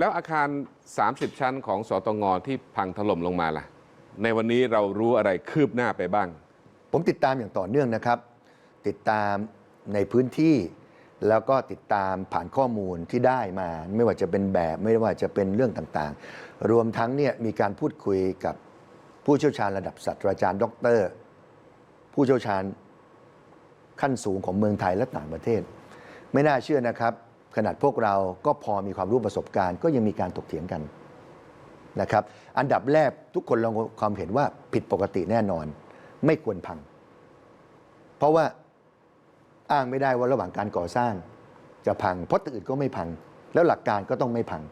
แล้วอาคาร 30 ชั้นของสตงที่พังถล่มลงมาล่ะ ในวันนี้เรารู้อะไรคืบหน้าไปบ้าง ผมติดตามอย่างต่อเนื่องนะครับ ติดตามในพื้นที่ แล้วก็ติดตามผ่านข้อมูลที่ได้มา ไม่ว่าจะเป็นแบบไม่ว่าจะเป็นเรื่องต่างๆ รวมทั้งเนี่ยมีการพูดคุยกับผู้เชี่ยวชาญระดับศาสตราจารย์ด็อกเตอร์ผู้เชี่ยวชาญขั้นสูงของเมืองไทยและต่างประเทศ ไม่น่าเชื่อนะครับ ขนาดพวกเราก็พอมีความรู้ประสบการณ์ ก็ยังมีการถกเถียงกันนะครับ อันดับแรกทุกคนลงความเห็นว่าผิดปกติแน่นอน ไม่ควรพัง เพราะว่าอ้างไม่ได้ว่าระหว่างการก่อสร้าง จะพัง เพราะตึกอื่นก็ไม่พัง แล้วหลักการก็ต้องไม่พัง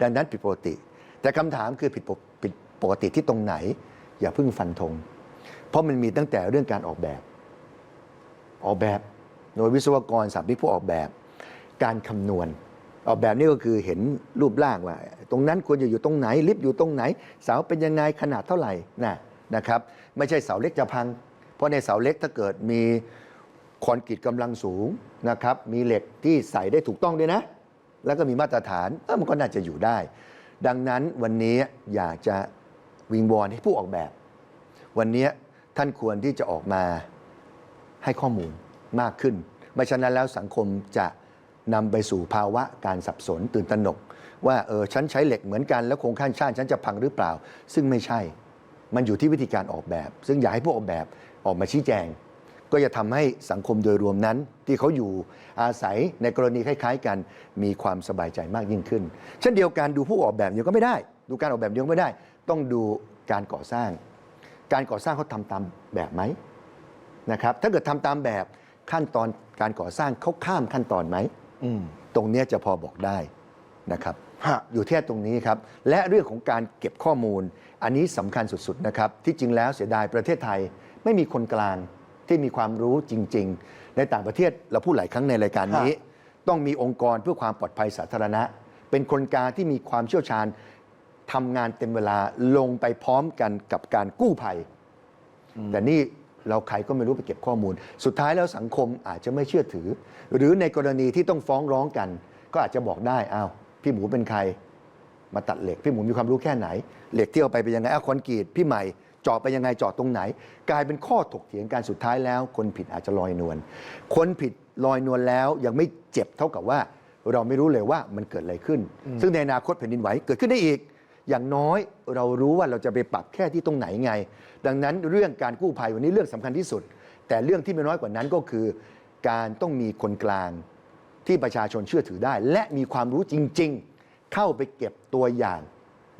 ดังนั้นผิดปกติ แต่คำถามคือผิดปกผิดปกติที่ตรงไหน อย่าเพิ่งฟันธงเพราะมันมีตั้งแต่เรื่องการออกแบบ ออกแบบ โดยวิศวกรสาปนิกผู้ออกแบบ การคำนวณ ออกแบบนี่ก็คือเห็นรูปร่างว่า ตรงนั้นควรจะอยู่ตรงไหนลิฟต์อยู่ตรงไหน เสาเป็นยังไงขนาดเท่าไหร่นะนะครับ ไม่ใช่เสาเล็กจะพัง เพราะในเสาเล็กถ้าเกิดมีคอนกรีตกำลังสูงนะครับ มีเหล็กที่ใส่ได้ถูกต้องด้วยนะ แล้วก็มีมาตรฐานเออมันก็น่าจะอยู่ได้ ดังนั้นวันนี้อยากจะวิงวอนให้ผู้ออกแบบ วันนี้ท่านควรที่จะออกมาให้ข้อมูลมากขึ้น ไม่ฉะนั้นแล้วสังคมจะ นำไปสู่ภาวะการสับสนตื่นตระหนก ว่าเออฉันใช้เหล็กเหมือนกันแล้วโครงข้างชาติฉันจะพังหรือเปล่า ซึ่งไม่ใช่ มันอยู่ที่วิธีการออกแบบ ซึ่งอยากให้ผู้ออกแบบออกมาชี้แจง ก็จะทำให้สังคมโดยรวมนั้น ที่เขาอยู่อาศัยในกรณีคล้าย ๆ กันมีความสบายใจมากยิ่งขึ้น เช่นเดียวกันดูผู้ออกแบบเดียวก็ไม่ได้ ดูการออกแบบเดียวก็ไม่ได้ ต้องดูการก่อสร้าง การก่อสร้างเขาทำตามแบบไหมนะครับถ้าเกิดทำตามแบบขั้นตอนการก่อสร้างเขาข้ามขั้นตอนไหม ตรงเนี้ยจะพอบอกได้นะครับฮะอยู่แค่ตรงนี้ครับ และเรื่องของการเก็บข้อมูล อันนี้สำคัญสุดๆนะครับ ที่จริงแล้วเสียดายประเทศไทยไม่มีคนกลางที่มีความรู้จริง ๆ ในต่างประเทศเราพูดหลายครั้งในรายการนี้ ต้องมีองค์กรเพื่อความปลอดภัยสาธารณะ เป็นคนกลางที่มีความเชี่ยวชาญทำงานเต็มเวลาลงไปพร้อมกันกับการกู้ภัย แต่นี่ เราใครก็ไม่รู้ไปเก็บข้อมูล สุดท้ายแล้วสังคมอาจจะไม่เชื่อถือ หรือในกรณีที่ต้องฟ้องร้องกัน ก็อาจจะบอกได้อ้าวพี่หมูเป็นใคร มาตัดเหล็กพี่หมูมีความรู้แค่ไหน เหล็กที่เอาไปเป็นยังไงอ้าวคอนกรีตพี่ใหม่เจาะไปยังไงเจาะตรงไหน กลายเป็นข้อถกเถียงกันสุดท้ายแล้ว คนผิดอาจจะลอยนวลคนผิดลอยนวลแล้วยังไม่เจ็บเท่ากับว่า เราไม่รู้เลยว่ามันเกิดอะไรขึ้น ซึ่งในอนาคตแผ่นดินไหวเกิดขึ้นได้อีก อย่างน้อยเรารู้ว่าเราจะไปปรับแค่ที่ตรงไหนไง ดังนั้นเรื่องการกู้ภัยวันนี้เรื่องสำคัญที่สุด แต่เรื่องที่ไม่น้อยกว่านั้นก็คือ การต้องมีคนกลางที่ประชาชนเชื่อถือได้ และมีความรู้จริง ๆ เข้าไปเก็บตัวอย่าง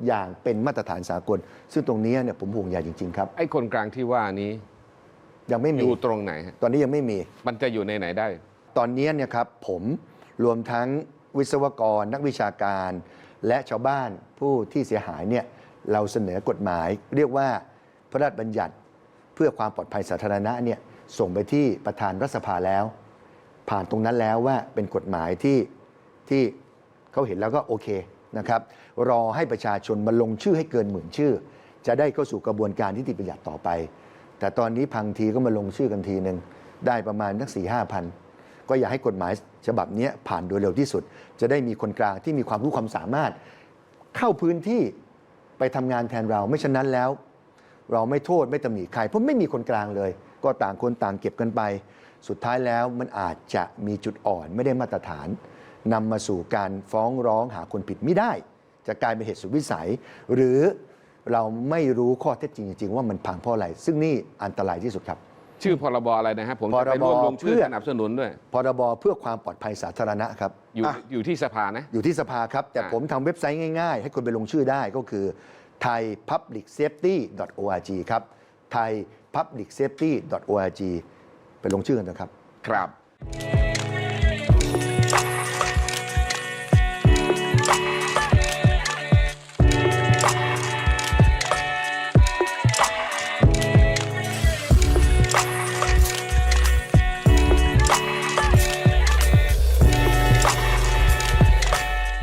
อย่างเป็นมาตรฐานสากล ซึ่งตรงนี้เนี่ยผมห่วงใยจริง ๆ ครับไอ้คนกลางที่ว่านี้ ยังไม่อมียู่ตรงไหนฮะตอนนี้ยังไม่มี มันจะอยู่ในไหนได้ ตอนนี้เนี่ยครับผมรวมทั้งวิศวกรนักวิชาการ และชาวบ้านผู้ที่เสียหายเนี่ยเราเสนอกฎหมาย เรียกว่าพระราชบัญญัติเพื่อความปลอดภัยสาธารณะเนี่ยส่งไปที่ประธานรัฐสภาแล้ว ผ่านตรงนั้นแล้วว่าเป็นกฎหมายที่ที่เขาเห็นแล้วก็โอเคนะครับ รอให้ประชาชนมาลงชื่อให้เกินหมื่นชื่อ จะได้เข้าสู่กระบวนการที่ติประหยัดต่อไป แต่ตอนนี้พังทีก็มาลงชื่อกันทีหนึ่งได้ประมาณนักสี่ห้าพัน ก็อยากให้กฎหมายฉบับนี้ผ่านโดยเร็วที่สุด จะได้มีคนกลางที่มีความรู้ความสามารถ เข้าพื้นที่ไปทำงานแทนเราไม่ฉะนั้นแล้ว เราไม่โทษไม่ตำหนิใครเพราะไม่มีคนกลางเลย ก็ต่างคนต่างเก็บกันไป สุดท้ายแล้วมันอาจจะมีจุดอ่อนไม่ได้มาตรฐานนำมาสู่การฟ้องร้องหาคนผิดไม่ได้ จะกลายเป็นเหตุสุดวิสัย หรือเราไม่รู้ข้อเท็จจริงจริงว่ามันพังเพราะอะไร ซึ่งนี่อันตรายที่สุดครับ ชื่อพรบอะไรนะฮะผมจะไปพรบร่วมลงชื่อเพื่อสนับสนุนด้วย พรบเพื่อความปลอดภัยสาธารณะครับอยู่อะอยู่ที่สภานะ อยู่ที่สภาครับ แต่อะผมทำเว็บไซต์ง่ายๆ ให้คนไปลงชื่อได้ก็คือ thaipublicsafety.org ครับ thaipublicsafety.org ไปลงชื่อกันนะครับ ครับ